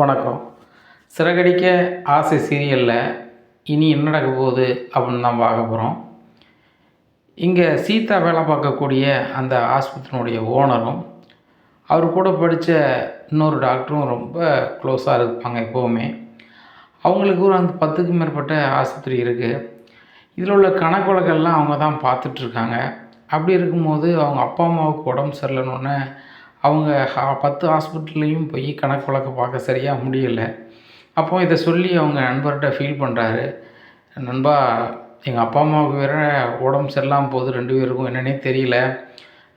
வணக்கம். சிறகடிக்க ஆசை சீரியலில் இனி என்ன நடக்க போகுது அப்படின்னு தான் பார்க்க போகிறோம் இங்கே சீதா வேலை பார்க்கக்கூடிய அந்த ஆஸ்பத்திரியினுடைய ஓனரும் அவர் கூட படித்த இன்னொரு டாக்டரும் ரொம்ப க்ளோஸாக இருப்பாங்க எப்போவுமே. அவங்களுக்கு ஒரு அந்த பத்துக்கும் மேற்பட்ட ஆஸ்பத்திரி இருக்குது இதில் உள்ள கணக்கு வழக்கெல்லாம் அவங்க தான் பார்த்துட்ருக்காங்க அப்படி இருக்கும்போது அவங்க அப்பா அம்மாவுக்கு உடம்பு சரியில்லைன்னு அவங்க ஹா- பத்து ஹாஸ்பிட்டல்லையும் போய் கணக்கு வழக்க பார்க்க சரியாக முடியலை. அப்போ இதை சொல்லி அவங்க நண்பர்கிட்ட ஃபீல் பண்ணுறாரு நண்பா எங்கள் அப்பா அம்மாவுக்கு வேற உடம்பு சரியில்லாமல் போகுது ரெண்டு பேருக்கும் என்னன்னே தெரியல.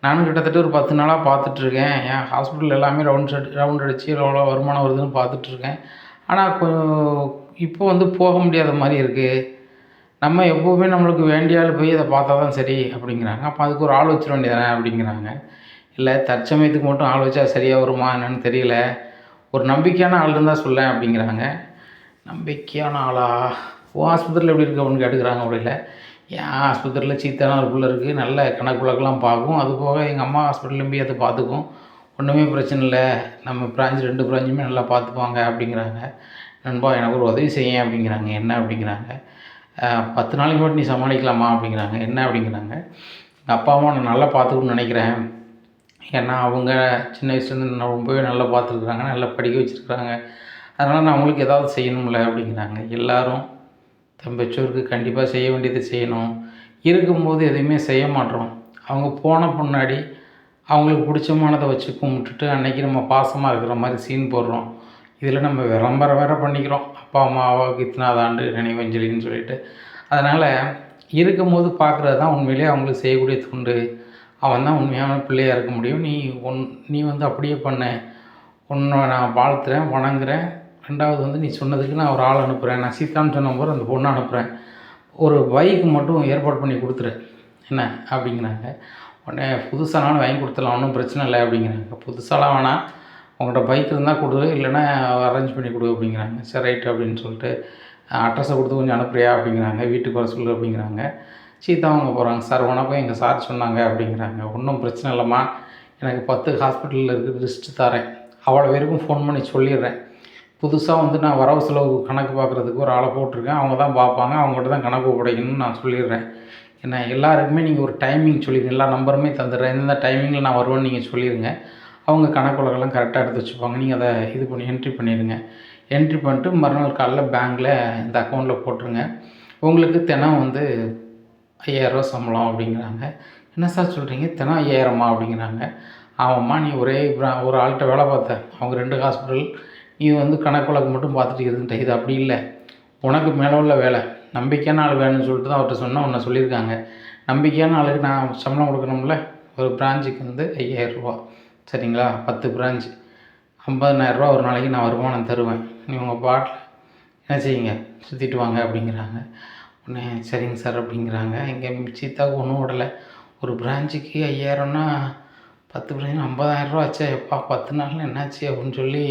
நானும் கிட்டத்தட்ட ஒரு பத்து நாளாக பார்த்துட்ருக்கேன் என் ஹாஸ்பிட்டல் எல்லாமே ரவுண்ட் செட் ரவுண்ட் அடித்து எவ்வளோ வருமானம் வருதுன்னு பார்த்துட்ருக்கேன் ஆனால் கொஞ்சம் இப்போ வந்து போக முடியாத மாதிரி இருக்குது நம்ம எப்போவுமே நம்மளுக்கு வேண்டிய ஆள் போய் அதை பார்த்தா தான் சரி அப்படிங்கிறாங்க. அப்போ அதுக்கு ஒரு ஆள் வச்சிட வேண்டியதானே அப்படிங்கிறாங்க. இல்லை தற்சமயத்துக்கு மட்டும் ஆள் வச்சா சரியாக வருமா என்னன்னு தெரியல. ஒரு நம்பிக்கையான ஆள் இருந்தால் சொல்லேன் அப்படிங்கிறாங்க. நம்பிக்கையான ஆளா? ஓ ஆஸ்பத்திரியில் எப்படி இருக்கு அப்படின்னு கேட்டுக்கிறாங்க இல்லை. என் ஆஸ்பத்திரியில் சீத்தான ஒரு பிள்ளை இருக்குது நல்ல கணக்கு வழக்கெல்லாம் பார்க்கும். அது போக எங்கள் அம்மா ஹாஸ்பிட்டலும் போய் அதை பார்த்துக்கும். ஒன்றுமே பிரச்சனை இல்லை. நம்ம பிரான்ச் ரெண்டு பிரான்ச்சுமே நல்லா பார்த்துப்பாங்க அப்படிங்கிறாங்க. நண்பா எனக்கு ஒரு உதவி செய்ய அப்படிங்கிறாங்க. என்ன அப்படிங்கிறாங்க. பத்து நாளைக்கு மட்டும் நீ சமாளிக்கலாமா அப்படிங்கிறாங்க. என்ன அப்படிங்கிறாங்க. எங்கள் அப்பா அம்மா நான் நல்லா பார்த்துக்கணும்னு நினைக்கிறேன். ஏன்னா அவங்க சின்ன வயசுலேருந்து நான் ரொம்பவே நல்லா பார்த்துருக்குறாங்க நல்லா படிக்க வச்சுருக்குறாங்க. அதனால் நான் அவங்களுக்கு ஏதாவது செய்யணும்ல அப்படிங்கிறாங்க. எல்லோரும் தன் பெற்றோருக்கு கண்டிப்பாக செய்ய வேண்டியது செய்யணும். இருக்கும்போது எதுவுமே செய்ய மாட்டோம். அவங்க போன பின்னாடி அவங்களுக்கு பிடிச்சமானதை வச்சு கும்பிட்டுட்டு அன்றைக்கி நம்ம பாசமாக இருக்கிற மாதிரி சீன் போடுறோம். இதில் நம்ம விளம்பரம் வேற பண்ணிக்கிறோம். அப்பா அம்மாவாவுக்கு இத்தனாவது ஆண்டு நினைவஞ்சலின்னு சொல்லிட்டு. அதனால் இருக்கும்போது பார்க்குறது தான் உண்மையிலேயே அவங்களுக்கு செய்யக்கூடிய துண்டு. அவன் தான் உண்மையான பிள்ளையாக இருக்க முடியும். நீ உன் நீ வந்து அப்படியே பண்ண. உன்னை நான் வாழ்த்துறேன் வணங்குறேன். ரெண்டாவது வந்து நீ சொன்னதுக்கு நான் ஒரு ஆள் அனுப்புகிறேன் நான் சீதான்னு சொன்ன போது அந்த பொண்ணை அனுப்புகிறேன் ஒரு பைக் மட்டும் ஏற்பாடு பண்ணி கொடுத்துரு. என்ன? அப்படிங்கிறாங்க. உடனே புதுசானாலும் வாங்கி கொடுத்துடலாம் ஒன்றும் பிரச்சனை இல்லை அப்படிங்கிறாங்க. புதுசாலாம் வேணாம் உங்கள்கிட்ட பைக் இருந்தால் கொடு இல்லைன்னா அரேஞ்ச் பண்ணி கொடு அப்படிங்கிறாங்க. சரி ரைட் அப்படின்னு சொல்லிட்டு அட்ரஸை கொடுத்து கொஞ்சம் அனுப்புறியா அப்படிங்கிறாங்க. வீட்டுக்கு வர சொல்லு அப்படிங்கிறாங்க. சீதா அவங்க போகிறாங்க சார் உனக்கும் எங்கள் சார் சொன்னாங்க அப்படிங்கிறாங்க. ஒன்றும் பிரச்சனை இல்லைம்மா. எனக்கு பத்து ஹாஸ்பிட்டலில் இருக்குது லிஸ்ட்டு தரேன். அவ்வளோ பேருக்கும் ஃபோன் பண்ணி சொல்லிடுறேன். புதுசாக வந்து நான் வரவு செலவு கணக்கு பார்க்குறதுக்கு ஒரு ஆளை போட்டிருக்கேன். அவங்க தான் பார்ப்பாங்க. அவங்ககிட்ட தான் கணக்கு ஒப்படைக்கணும்னு நான் சொல்லிடுறேன். ஏன்னா எல்லாருக்குமே நீங்கள் ஒரு டைமிங் சொல்லிடுங்க. எல்லா நம்பருமே தந்துடுறேன். எந்தெந்த டைமிங்கில் நான் வருவேன்னு நீங்கள் சொல்லிடுங்க. அவங்க கணக்கு வழக்கெல்லாம் கரெக்டாக எடுத்து வச்சுப்பாங்க. நீங்கள் அதை இது பண்ணி என்ட்ரி பண்ணிடுங்க. என்ட்ரி பண்ணிட்டு மறுநாள் காலைல பேங்க்கில் இந்த அக்கௌண்ட்டில் போட்டுருங்க. உங்களுக்கு தினம் வந்து ஐயாயிரரூவா சம்பளம் அப்படிங்கிறாங்க. என்ன சார் சொல்கிறீங்க தினம் ஐயாயிரமா அப்படிங்கிறாங்க. ஆமாம்மா நீ ஒரே ஒரு ஆள்கிட்ட வேலை பார்த்த. அவங்க ரெண்டு ஹாஸ்பிட்டல் நீ வந்து கணக்கு வழக்கு மட்டும் பார்த்துட்டு இருந்துட்ட. இது அப்படி இல்லை. உனக்கு மேலே உள்ள வேலை. நம்பிக்கையான ஆள் வேணும்னு சொல்லிட்டு தான் அவர்கிட்ட சொன்னால் உன்னை சொல்லியிருக்காங்க. நம்பிக்கையான ஆளுக்கு நான் சம்பளம் கொடுக்கணும்ல? ஒரு பிரான்ச்சுக்கு வந்து ஐயாயிரம் ரூபா சரிங்களா? பத்து பிரான்ச் ஐம்பதனாயிரரூபா ஒரு நாளைக்கு நான் வருமானம் தருவேன். நீ உங்கள் பாட்டில் என்ன செய்யுங்க? சுற்றிட்டு வாங்க அப்படிங்கிறாங்க. உடனே சரிங்க சார் அப்படிங்கிறாங்க. இங்கே சீத்தாவுக்கு ஒன்றும் விடலை ஒரு பிரான்ச்சுக்கு ஐயாயிரம்னா பத்து பிரான்ச் ஐம்பதாயிரரூவா ஆச்சே. எப்பா பத்து நாளில் என்னாச்சு அப்படின்னு சொல்லி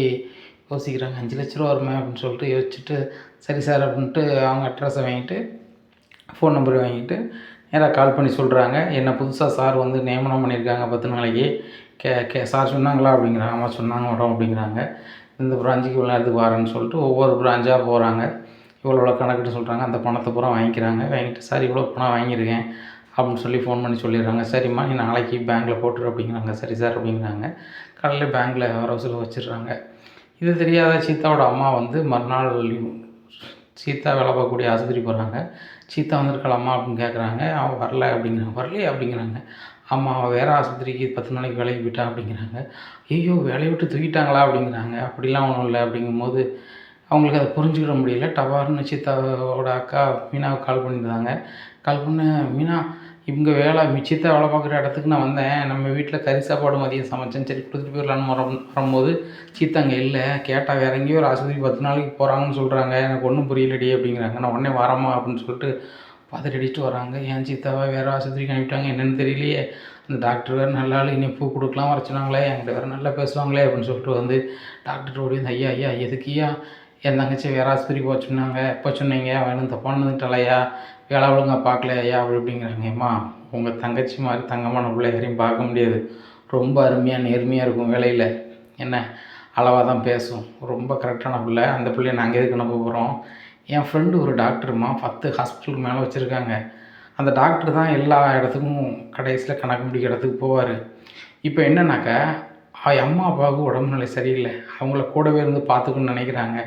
யோசிக்கிறாங்க. அஞ்சு லட்ச ரூபா வருமே அப்படின்னு சொல்லிட்டு யோசிச்சுட்டு சரி சார் அப்படின்ட்டு அவங்க அட்ரஸை வாங்கிட்டு ஃபோன் நம்பர் வாங்கிட்டு நேராக கால் பண்ணி சொல்கிறாங்க என்ன புதுசாக சார் வந்து நியமனம் பண்ணியிருக்காங்க பத்து நாளைக்கு. கே கே சார் சொன்னாங்களா அப்படிங்கிறாங்க. ஆமாம் சொன்னாங்க வரோம் அப்படிங்கிறாங்க. இந்த பிரான்ச்சுக்கு இவ்வளோ நேரத்துக்கு வரேன்னு சொல்லிட்டு ஒவ்வொரு பிரான்ச்சாக போகிறாங்க இவ்வளோ இவ்வளோ கணக்கிட்டு சொல்கிறாங்க அந்த பணத்தை பூரா வாங்கிக்கிறாங்க. வாங்கிட்டு சார் இவ்வளோ பணம் வாங்கியிருக்கேன் அப்படின்னு சொல்லி ஃபோன் பண்ணி சொல்லிடுறாங்க. சரிம்மா நீ நாளைக்கு பேங்க்கில் போட்டுரு அப்படிங்கிறாங்க. சரி சார் அப்படிங்கிறாங்க. காலையில் பேங்க்கில் வரவு செலவு வச்சிடுறாங்க. இது தெரியாத சீதாவோட அம்மா வந்து மறுநாள் சீதா வேலை பார்க்கக்கூடிய ஆஸ்பத்திரி போகிறாங்க சீதா வந்திருக்கலாமா அப்படின்னு கேட்குறாங்க அவன் வரல அப்படிங்கிறாங்க. வரலையே அப்படிங்கிறாங்க. ஆமாம் அவள் வேறு ஆஸ்பத்திரிக்கு பத்து நாளைக்கு வேலைக்கு போயிட்டா அப்படிங்கிறாங்க. ஐயோ வேலையை விட்டு தூக்கிட்டாங்களா? அப்படிங்கிறாங்க. அப்படிலாம் ஒன்றும் இல்லை அப்படிங்கும்போது அவங்களுக்கு அதை புரிஞ்சுக்கிட முடியல. டபார்னு சித்தாவோட அக்கா மீனாவுக்கு கால் பண்ணியிருந்தாங்க. கால் பண்ண மீனா இவங்க வேலை மிச்சத்தை வேலை பார்க்குற இடத்துக்கு நான் வந்தேன். நம்ம வீட்டில் கறி சாப்பாடு மதியம் சமைச்சேன் சரி கொடுத்துட்டு போயிடலான்னு வர வரும்போது சீத்தா அங்கே இல்லை. கேட்டால் வேற எங்கேயோ ஒரு ஆஸ்பத்திரி பத்து நாளைக்கு போகிறாங்கன்னு சொல்கிறாங்க எனக்கு ஒன்றும் புரியலடி அப்படிங்கிறாங்க. நான் உடனே வரமா அப்படின்னு சொல்லிட்டு பார்த்துட்டு அடிச்சுட்டு வராங்க. ஏன் சித்தாவை வேறு ஆஸ்பத்திரிக்கு அனுப்பிட்டாங்க? என்னென்னு தெரியலையே. அந்த டாக்டர் வேறு நல்லா இனி பூ கொடுக்கலாம் வரைச்சினாங்களே என்கிட்ட வேறு நல்லா பேசுவாங்களே அப்படின்னு சொல்லிட்டு வந்து டாக்டர் ஓடி ஐயா ஐயா எதுக்குயா என் தங்கச்சி வேறு ஆஸ்பத்திரி போக சொன்னாங்க. எப்போ சொன்னீங்க. வேணும் தப்பானதுட்டாலையா வேலை ஒழுங்கா பார்க்கலையா? அப்படி அப்படிங்கிறாங்கம்மா உங்கள் தங்கச்சி மாதிரி தங்கமான பிள்ளை யாரையும் பார்க்க முடியாது. ரொம்ப அருமையாக நேர்மையாக இருக்கும் வேலையில். என்ன அளவாக தான் பேசும். ரொம்ப கரெக்டான பிள்ளை. அந்த பிள்ளைய நாங்கள் எதுக்கு அனுப்ப போகிறோம் என் ஃப்ரெண்டு ஒரு டாக்டருமா பத்து ஹாஸ்பிட்டலுக்கு மேலே வச்சுருக்காங்க. அந்த டாக்டர் தான் எல்லா இடத்துக்கும் கடைசியில் கணக்கு முடிக்கிற இடத்துக்கு போவார். இப்போ என்னன்னாக்கா அம்மா அப்பாவுக்கு உடம்புநிலை சரியில்லை. அவங்கள கூடவே இருந்து பார்த்துக்கணும்னு நினைக்கிறாங்க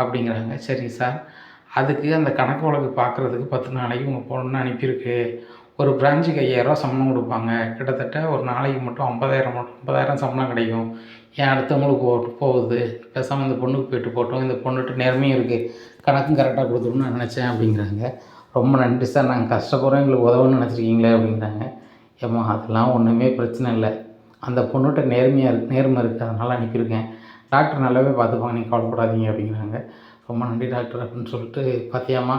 அப்படிங்கிறாங்க. சரி சார் அதுக்கு அந்த கணக்கு வழக்கு பார்க்குறதுக்கு பத்து நாளைக்கு உங்கள் பொண்ணு அனுப்பியிருக்கு. ஒரு பிரான்ச்சுக்கு ஐயாயிரரூவா சம்பளம் கொடுப்பாங்க. கிட்டத்தட்ட ஒரு நாளைக்கு மட்டும் ஐம்பதாயிரம் மட்டும் ஐம்பதாயிரம் சம்பளம் கிடைக்கும். ஏன் அடுத்தவங்களுக்கு போட்டு போகுது? பேசாமல் இந்த பொண்ணுக்கு போயிட்டு போட்டோம். இந்த பொண்ணுகிட்ட நேர்மையும் இருக்குது கணக்கும் கரெக்டாக கொடுத்துருன்னு நான் நினச்சேன் அப்படிங்கிறாங்க. ரொம்ப நன்றி சார் நாங்கள் கஷ்டப்படுறோம். எங்களுக்கு உதவுன்னு நினச்சிருக்கீங்களே அப்படிங்கிறாங்க. ஏம்மா அதெல்லாம் ஒன்றுமே பிரச்சனை இல்லை. அந்த பொண்ணுகிட்ட நேர்மையாக இருக்கு நேர்மை இருக்குது அதனால் அனுப்பியிருக்கேன் டாக்டர் நல்லாவே பார்த்துப்பாங்க நீங்கள் கவலைப்படாதீங்க அப்படிங்கிறாங்க. ரொம்ப நன்றி டாக்டர் அப்படின்னு சொல்லிட்டு பார்த்தியாம்மா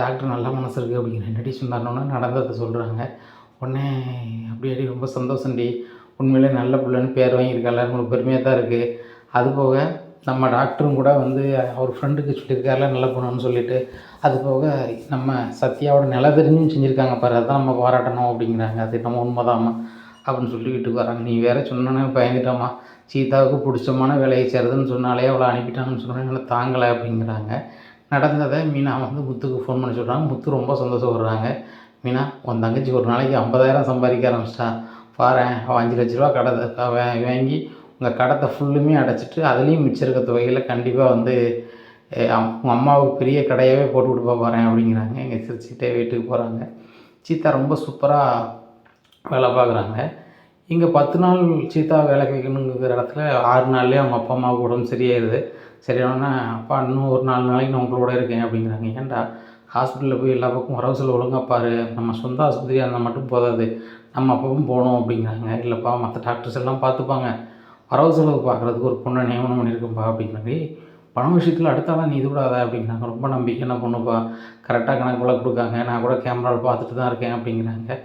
டாக்டர் நல்ல மனசு இருக்குது அப்படிங்கிற நடி சொன்னார்னோன்னா நடந்ததை சொல்கிறாங்க உடனே அப்படியே ரொம்ப சந்தோஷம்டி உண்மையிலே நல்ல பிள்ளைன்னு பேர் வாங்கியிருக்கால உங்களுக்கு பெருமையாக தான் இருக்குது அது போக நம்ம டாக்டரும் கூட வந்து அவர் ஃப்ரெண்டுக்கு சொல்லியிருக்காருல நல்ல பொண்ணுன்னு சொல்லிட்டு அது போக நம்ம சத்யாவோட நில தெரிஞ்சும் செஞ்சுருக்காங்க பாரு. அதான் நம்ம பாராட்டணும் அப்படிங்கிறாங்க. அது நம்ம உண்மைதாம்மா. அப்படின்னு சொல்லி வீட்டுக்கு வராங்க. நீ வேற சொன்னோன்னே பயந்துட்டோமா சீதாவுக்கு பிடிச்சமான வேலையை செய்கிறதுன்னு சொன்னாலே அவளை அனுப்பிட்டாங்கன்னு சொன்னோன்னே என்னால் தாங்கலை அப்படிங்கிறாங்க. நடந்ததை மீனா வந்து முத்துக்கு ஃபோன் பண்ணி சொல்கிறாங்க முத்து ரொம்ப சந்தோஷப்படுறாங்க. மீனா உன் தங்கச்சி ஒரு நாளைக்கு ஐம்பதாயிரம் சம்பாதிக்க ஆரம்பிச்சிட்டா. பாரேன் அவள் அஞ்சு லட்ச ரூபா கடை வாங்கி உங்கள் கடத்தை ஃபுல்லுமே அடைச்சிட்டு அதுலேயும் மிச்சம் இருக்க தொகையில் கண்டிப்பாக வந்து உங்கள் அம்மாவுக்கு பெரிய கடையாகவே போட்டு கொடுப்பா போகிறேன் அப்படிங்கிறாங்க. எங்கள் சிரிச்சுக்கிட்டே வீட்டுக்கு போகிறாங்க சீதா ரொம்ப சூப்பராக வேலை பார்க்குறாங்க. இங்கே பத்து நாள் சீதா வேலைக்கு வைக்கணுங்கிற இடத்துல ஆறு நாள்லேயே அவங்க அப்பா அம்மாவுக்கு உடம்பு சரியாயிருது சரியானோன்னா அப்பா இன்னும் ஒரு நாலு நாளைக்கு நான் உங்களோட இருக்கேன் அப்படிங்கிறாங்க. ஏன்டா? ஹாஸ்பிட்டலில் போய் எல்லா பக்கம் வரவு செலவு ஒழுங்காக பாரு. நம்ம சொந்த ஆஸ்பத்திரியாக இருந்தால் மட்டும் போதாது. நம்ம அப்பவும் போகணும் அப்படிங்கிறாங்க. இல்லைப்பா மற்ற டாக்டர்ஸ் எல்லாம் பார்த்துப்பாங்க. வரவு செலவு பார்க்குறதுக்கு ஒரு பொண்ணை நியமனம் பண்ணியிருக்கேன்ப்பா அப்படிங்கிறாங்க. பணம் விஷயத்தில் அடுத்தாலாம் நீ இது விடாத அப்படிங்கிறாங்க. ரொம்ப நம்பிக்கையான பொண்ணுப்பா. கரெக்டாக கணக்கு வழக்கு கொடுக்காங்க. நான் கூட கேமராவில் பார்த்துட்டு தான் இருக்கேன் அப்படிங்கிறாங்க.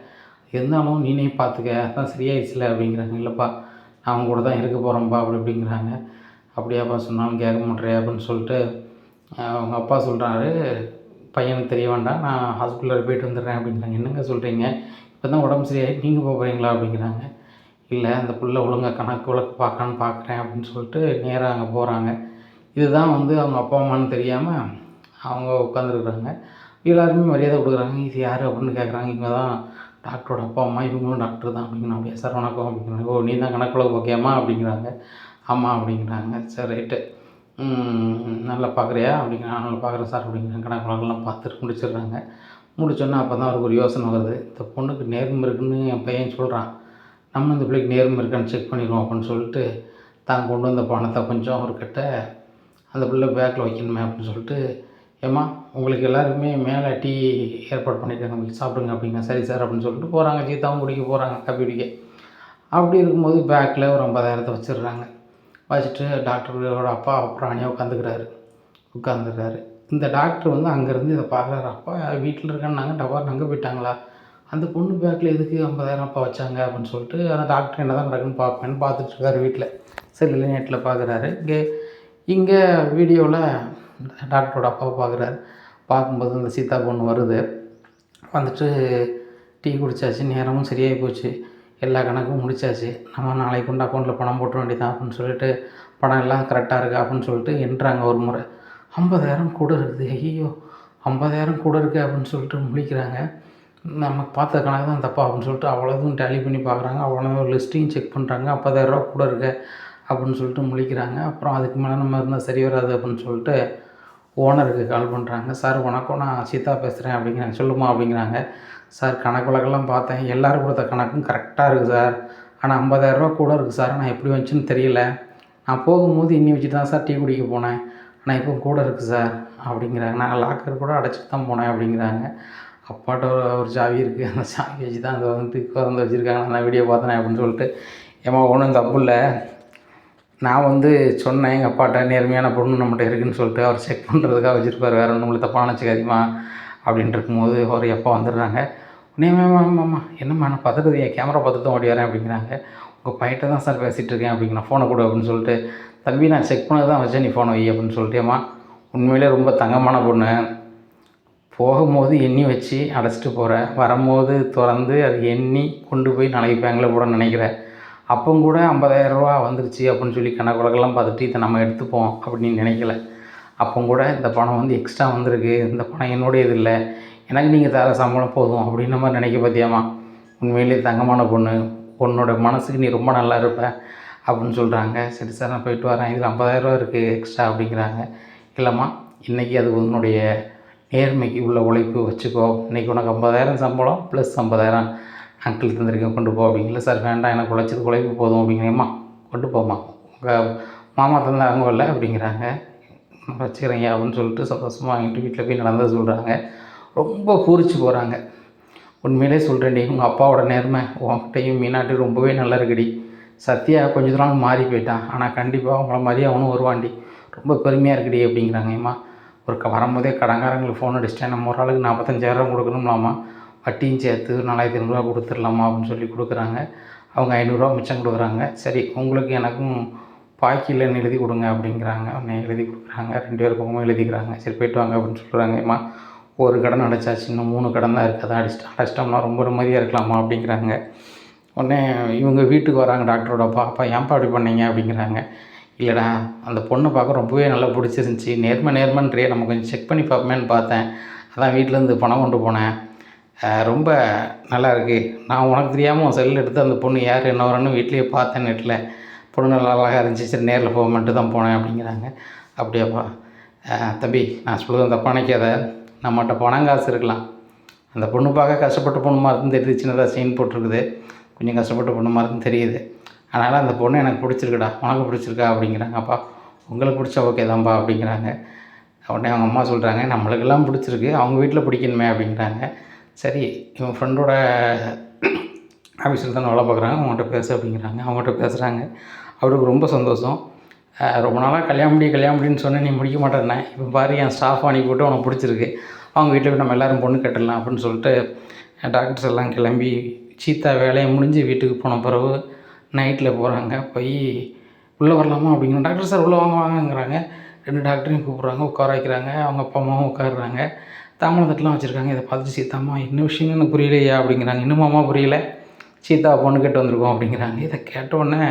இருந்தாலும் நீனே பார்த்துக்க அதான் சரியாயிடுச்சுல அப்படிங்கிறாங்க. இல்லைப்பா நான் அவங்க கூட தான் இருக்க போகிறேன்ப்பா அப்படி அப்படிங்கிறாங்க அப்படியாப்பா சொன்னாலும் கேட்க மாட்டேறே அப்படின்னு சொல்லிட்டு அவங்க அப்பா சொல்கிறாரு பையனுக்கு தெரிய வேண்டாம் நான் ஹாஸ்பிட்டலில் போயிட்டு வந்துடுறேன் அப்படிங்கிறாங்க. என்னங்க சொல்கிறீங்க இப்போ தான் உடம்பு சரியாகி நீங்கள் போக போகிறீங்களா அப்படிங்கிறாங்க. இல்லை அந்த பிள்ளை ஒழுங்கா கணக்கு வழக்கு பார்க்கலான்னு பார்க்குறேன் அப்படின்னு சொல்லிட்டு நேராக அங்கே போகிறாங்க இதுதான் வந்து அவங்க அப்பா அம்மான்னு தெரியாமல் அவங்க உட்காந்துருக்குறாங்க எல்லாருமே மரியாதை கொடுக்குறாங்க. இது யார் அப்படின்னு கேட்குறாங்க. இவங்க தான் டாக்டரோட அப்பா அம்மா இவங்களும் டாக்டர் தான் அப்படிங்கிறாங்க அப்படியே சார் வணக்கம் அப்படிங்கிறாங்க. ஓ நீ தான் கணக்கு ஓகேம்மா அப்படிங்கிறாங்க. ஆமாம் அப்படிங்கிறாங்க. சரி ரைட்டு. நல்லா பார்க்குறியா அப்படிங்கிறாங்க நல்லா பார்க்குறேன் சார் அப்படிங்கிறாங்க கணக்கு வழக்கெல்லாம் பார்த்துட்டு முடிச்சிடுறாங்க. முடிச்சோன்னா அப்போ தான் அவருக்கு ஒரு யோசனை வருது. இந்த பொண்ணுக்கு நேர்மை இருக்குன்னு என் பையன் சொல்கிறான் நம்ம இந்த பிள்ளைக்கு நேர்மை இருக்கான்னு செக் பண்ணிடுவோம் அப்படின்னு சொல்லிட்டு தான் கொண்டு வந்த பணத்தை கொஞ்சம் அவர்கிட்ட அந்த பிள்ளை பேக்கில் வைக்கணுமே அப்படின்னு சொல்லிட்டு ஏம்மா உங்களுக்கு எல்லாருக்குமே மேலே டீ ஏற்பாடு பண்ணியிருக்காங்க. உங்களுக்கு சாப்பிடுங்க அப்படிங்க சரி சார் அப்படின்னு சொல்லிட்டு போகிறாங்க சீத்தாவும் குடிக்க போகிறாங்க காப்பி குடிக்க. அப்படி இருக்கும்போது பேக்கில் ஒரு ஐம்பதாயிரத்தை வச்சிடுறாங்க. வச்சுட்டு டாக்டரோட அப்பா அப்புறம் அணியாக உட்காந்துக்கிறாரு. உட்காந்துக்கிறாரு. இந்த டாக்டர் வந்து அங்கேருந்து இதை பார்க்குறாரு. அப்பா வீட்டில் இருக்கான்னாங்க. டவர் அங்கே போயிட்டாங்களா? அந்த பொண்ணு பேக்கில் எதுக்கு ஐம்பதாயிரம் அப்பா வச்சாங்க அப்படின்னு சொல்லிட்டு அந்த டாக்டர் என்ன தான் நடக்குன்னு பார்ப்பேன்னு பார்த்துட்டு இருக்காரு வீட்டில் செல்லில் நெட்டில் பார்க்குறாரு. இங்கே இங்கே வீடியோவில் டாக்டரோட அப்பாவை பார்க்குறாரு பார்க்கும்போது அந்த சீதா பொண்ணு வருது. வந்துட்டு டீ குடிச்சாச்சு நேரமும் சரியாகி போச்சு. எல்லா கணக்கும் முடிச்சாச்சு. நம்ம நாளைக்கு கொண்டு அக்கௌண்ட்டில் பணம் போட்ட வேண்டியதான் அப்படின்னு சொல்லிட்டு பணம் எல்லாம் கரெக்டாக இருக்கா அப்படின்னு சொல்லிட்டு எண்ணுறாங்க ஒரு முறை. ஐம்பதாயிரம் கூட இருக்குது. ஐயோ ஐம்பதாயிரம் கூட இருக்குது அப்படின்னு சொல்லிட்டு முழிக்கிறாங்க நம்ம பார்த்த கணக்கு தான் தப்பா அப்படின்னு சொல்லிட்டு அவ்வளோதும் டேலி பண்ணி பார்க்குறாங்க. அவ்வளோ லிஸ்ட்டையும் செக் பண்ணுறாங்க ஐம்பதாயிரரூவா கூட இருக்க அப்படின்னு சொல்லிட்டு முழிக்கிறாங்க அப்புறம் அதுக்கு மேலே நம்ம இருந்தால் சரி வராது அப்படின்னு சொல்லிட்டு ஓனருக்கு கால் பண்ணுறாங்க சார் வணக்கம் நான் சீதா பேசுகிறேன் அப்படிங்கிறாங்க சொல்லுமா அப்படிங்கிறாங்க. சார் கணக்கு வழக்கெல்லாம் பார்த்தேன். எல்லோரும் கொடுத்த கணக்கும் கரெக்டாக இருக்குது சார். ஆனால் ஐம்பதாயிரரூபா கூட இருக்குது சார். நான் எப்படி வந்துச்சுன்னு தெரியல. நான் போகும்போது இன்னி வச்சுட்டு தான் சார் டீ குடிக்க போனேன். ஆனால் இப்போ கூட இருக்குது சார். அப்படிங்கிறாங்க. நான் லாக்கர் கூட அடைச்சிட்டு தான் போனேன். அப்படிங்கிறாங்க. அப்பாட்ட ஒரு- ஒரு சாவி இருக்குது அந்த சாவி வச்சு தான் அதை வந்து திறந்து வச்சுருக்காங்க. நான் வீடியோ பார்த்தேன் அப்படின்னு சொல்லிட்டு. ஏமா ஒன்றும் தப்பு இல்லை. நான் வந்து சொன்னேன் எங்கள் அப்பாட்ட நேர்மையான பொண்ணு நம்மகிட்ட இருக்குன்னு சொல்லிட்டு அவர் செக் பண்ணுறதுக்காக வச்சுருப்பார். வேறு ஒன்றும் தப்பான வச்சுக்காதீமா அப்படின்ட்டு இருக்கும்போது ஒரு எப்போ வந்துடுறாங்க. உடனே ஆமாம்மா என்னம்மா நான் பார்த்துட்டு என் கேமரா பார்த்துட்டு தான் ஓடி வரேன் அப்படிங்கிறாங்க. உங்கள் பையிட்ட தான் சார் பேசிகிட்டு இருக்கேன் அப்படிங்கிற ஃபோனை கொடு அப்படின்னு சொல்லிட்டு தம்பி நான் செக் பண்ணது தான் வச்சேன் நீ ஃபோனை வை அப்படின்னு சொல்லிட்டேம்மா உண்மையிலே ரொம்ப தங்கமான பொண்ணு. போகும்போது எண்ணி வச்சு அடைச்சிட்டு போகிறேன் வரும்போது திறந்து அது எண்ணி கொண்டு போய் நாளைக்கு கூட நினைக்கிறேன் அப்போ கூட 50000 ரூபா வந்துருச்சு அப்படின்னு சொல்லி கணக்குலகெல்லாம் பார்த்துட்டு இதை நம்ம எடுத்துப்போம் அப்படின்னு நினைக்கல. அப்போ கூட இந்த பணம் வந்து எக்ஸ்ட்ரா வந்திருக்கு. இந்த பணம் என்னுடையது இல்லை. எனக்கு நீங்கள் தர சம்பளம் போதும் அப்படின்ற மாதிரி நினைக்க பார்த்தியாம்மா உண்மையிலேயே தங்கமான பொண்ணு. உன்னோட மனசுக்கு நீ ரொம்ப நல்லா இருப்ப அப்படின்னு சொல்கிறாங்க சரி சார் நான் போயிட்டு வரேன். இதில் 50000 ரூபா இருக்குது எக்ஸ்ட்ரா அப்படிங்கிறாங்க. இல்லைம்மா இன்றைக்கி அது உன்னுடைய நேர்மைக்கு உள்ள உழைப்பு வச்சுக்கோ. இன்றைக்கி உனக்கு 50000 சம்பளம் ப்ளஸ் 50000 அங்கிள் தந்திருக்கேன் கொண்டு போ அப்படிங்களா சார் வேண்டாம் எனக்கு உழைச்சது குழைப்பு போதும் அப்படிங்கிறேம்மா. கொண்டு போம்மா. உங்கள் மாமா தந்தாங்க இல்லை அப்படிங்கிறாங்க. நான் வச்சுக்கிறேங்க அப்படின்னு சொல்லிட்டு சந்தோஷமாக வாங்கிட்டு வீட்டில் போய் நடந்தது சொல்கிறாங்க ரொம்ப பூரிச்சு போகிறாங்க உண்மையிலே சொல்கிறேன்டி உங்கள் அப்பாவோட நேர்மை உன்கிட்டையும் மீனாட்டையும் ரொம்பவே நல்லா இருக்குடி. சத்யா கொஞ்ச நாள் மாறி போயிட்டான். ஆனால் கண்டிப்பாக அவங்கள மாதிரி அவனும் வருவாண்டி ரொம்ப பெருமையாக இருக்குடி அப்படிங்கிறாங்க ஏம்மா ஒரு க வரும்போதே கடங்காரங்களுக்கு ஃபோன் அடிச்சிட்டேன். நம்ம ஒரு ஆளுக்கு நாற்பத்தஞ்சாயிரம் கொடுக்கணும்லாமா? வட்டியும் சேர்த்து நாலாயிரத்தி ஐநூறுரூவா கொடுத்துடலாமா அப்படின்னு சொல்லி கொடுக்குறாங்க. அவங்க ஐநூறுரூவா மிச்சம் கொடுக்குறாங்க. சரி உங்களுக்கு எனக்கும் பாக்கியில் எழுதி கொடுங்க அப்படிங்கிறாங்க. உடனே எழுதி கொடுக்குறாங்க. ரெண்டு பேர் பக்கமும் எழுதிக்கிறாங்க. சரி போயிட்டு வாங்க அப்படின்னு சொல்கிறாங்கம்மா ஒரு கடன் அடைச்சாச்சு. இன்னும் மூணு கடன் தான் இருக்குது. அதை அடிச்சிட்டு அடைச்சிட்டோம்னா ரொம்ப நிம்மதியாக இருக்கலாமா அப்படிங்கிறாங்க. உடனே இவங்க வீட்டுக்கு வராங்க டாக்டரோட அப்பா. அப்பா ஏன்ப்பா அப்படி பண்ணீங்க? அப்படிங்கிறாங்க. இல்லைடா அந்த பொண்ணை பார்க்க ரொம்பவே நல்லா பிடிச்சிருந்துச்சி. நேர்மை நேர்மன்றியே நம்ம கொஞ்சம் செக் பண்ணி பார்ப்போமேன்னு பார்த்தேன். அதான் வீட்டிலேருந்து பணம் கொண்டு போனேன். ரொம்ப நல்லா இருக்குது நான் உனக்கு தெரியாமல் செல் செல்லில் எடுத்து அந்த பொண்ணு யார் என்ன வரன்னு வீட்லேயே பார்த்தேன் நெட்டில் பொண்ணு நல்லா அழகாக இருந்துச்சு சரி நேரில் போக மட்டும் தான் போனேன் அப்படிங்கிறாங்க. அப்படியாப்பா. தம்பி நான் சொல்கிறது தப்பாக நினைக்காத நம்மகிட்ட பணம் காசு இருக்கலாம். அந்த பொண்ணு பார்க்க கஷ்டப்பட்ட பொண்ணு மாதிரி இருந்து தெரியுது. சின்னதாக சீன் போட்டிருக்குது. கொஞ்சம் கஷ்டப்பட்ட பொண்ணு மாதிரி இருந்து தெரியுது. அதனால் அந்த பொண்ணு எனக்கு பிடிச்சிருக்குடா. உனக்கு பிடிச்சிருக்கா அப்படிங்கிறாங்கப்பா உங்களுக்கு பிடிச்சா ஓகே தான்ப்பா அப்படிங்கிறாங்க. உடனே அவங்க அம்மா சொல்கிறாங்க நம்மளுக்கெல்லாம் பிடிச்சிருக்கு. அவங்க வீட்டில் பிடிக்கணுமே அப்படிங்கிறாங்க. சரி இவன் ஃப்ரெண்டோட ஆஃபீஸில் தான் வேலை பார்க்குறாங்க அவங்ககிட்ட பேசு அப்படிங்கிறாங்க. அவங்ககிட்ட பேசுகிறாங்க அவருக்கு ரொம்ப சந்தோஷம். ரொம்ப நாளாக கல்யாணம் முடி கல்யாணம் முடின்னு சொன்னேன் நீ முடிக்க மாட்டேன்னே. இப்போ பாரு என் ஸ்டாஃப் அனுப்பி விட்டு உனக்கு பிடிச்சிருக்கு. அவங்க வீட்டில் போய் நம்ம எல்லோரும் பொண்ணு கட்டலாம் அப்படின்னு சொல்லிட்டு டாக்டர்ஸ் எல்லாம் கிளம்பி சீத்தா வேலையை முடிஞ்சு வீட்டுக்கு போன பிறகு நைட்டில் போகிறாங்க போய் உள்ளே வரலாமா? அப்படிங்கிற டாக்டர் சார் உள்ளே வாங்க வாங்கங்கிறாங்க. ரெண்டு டாக்டரையும் கூப்பிட்றாங்க உட்கார வைக்கிறாங்க. அவங்க அப்பா அம்மாவும் உட்காடுறாங்க தாமதத்தெலாம் வச்சுருக்காங்க. இதை பார்த்துட்டு சீத்தாம்மா என்ன விஷயம்னு எனக்கு புரியலையா அப்படிங்கிறாங்க. இன்னுமாம்மா புரியல. சீதா பொண்ணு கேட்டு வந்திருக்கோம் அப்படிங்கிறாங்க. இதை கேட்டோடனே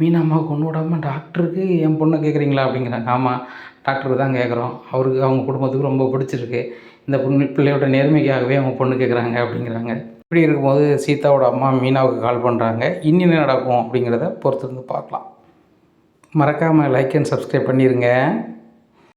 மீனா அம்மா கொண்டு விடாமல் டாக்டருக்கு என் பொண்ணை கேட்குறீங்களா? அப்படிங்கிறாங்க. ஆமாம் டாக்டருக்கு தான் கேட்குறோம். அவருக்கு அவங்க குடும்பத்துக்கு ரொம்ப பிடிச்சிருக்கு. இந்த பொண்ணு பிள்ளையோட நேர்மைக்காகவே அவங்க பொண்ணு கேட்குறாங்க அப்படிங்கிறாங்க. இப்படி இருக்கும்போது சீதாவோட அம்மா மீனாவுக்கு கால் பண்ணுறாங்க இன்னும் என்ன நடக்கும்? அப்படிங்கிறத பொறுத்திருந்து பார்க்கலாம். மறக்காமல் லைக் அண்ட் சப்ஸ்கிரைப் பண்ணிடுங்க